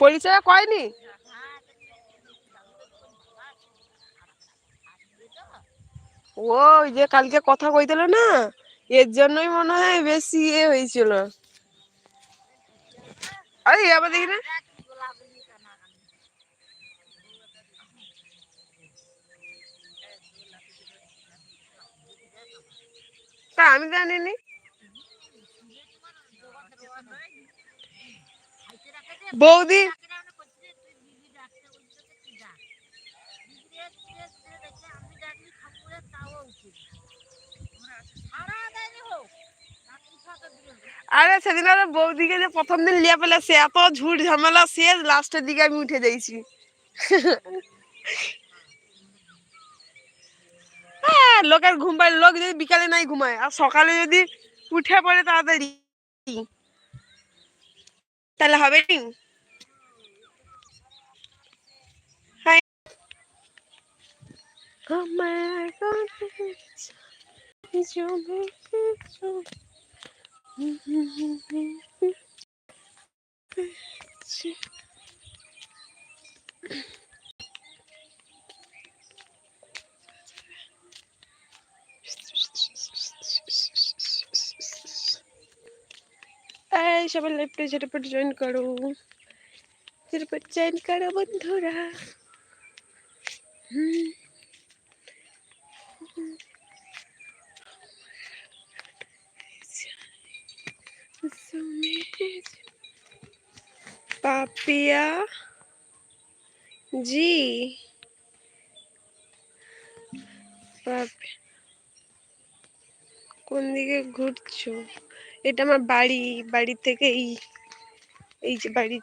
পরিচয় কয়নি? ওই যে কালকে কথা কইছিল না? এর জন্যই মনে হয় বেশি ইয়ে হয়েছিল। আরে আবার দেখি না। তা আমি জানিনি। বৌদি, আরে সেদিন আরে বৌদিকে যে প্রথম দিন লিয়া পেলে, সে এত ঝুট ঝামেলা, সে লাস্টের দিকে আমি উঠে যাইছি হ্যাঁ, লোকের ঘুম পায়, লোক যদি বিকালে নাই ঘুমায়, আর সকালে যদি উঠে পড়ে তাড়াতাড়ি। তাহলে হবে নি? আমার এই সবাই লাইভটা ঝটপট জয়েন করো। ঝটপট জয়েন করো, বন্ধুরা। হুম। পাপিয়া জি। কোন দিকে ঘুরছো? এটা আমার বাড়ি বাড়ি থেকে এই এই যে বাড়ি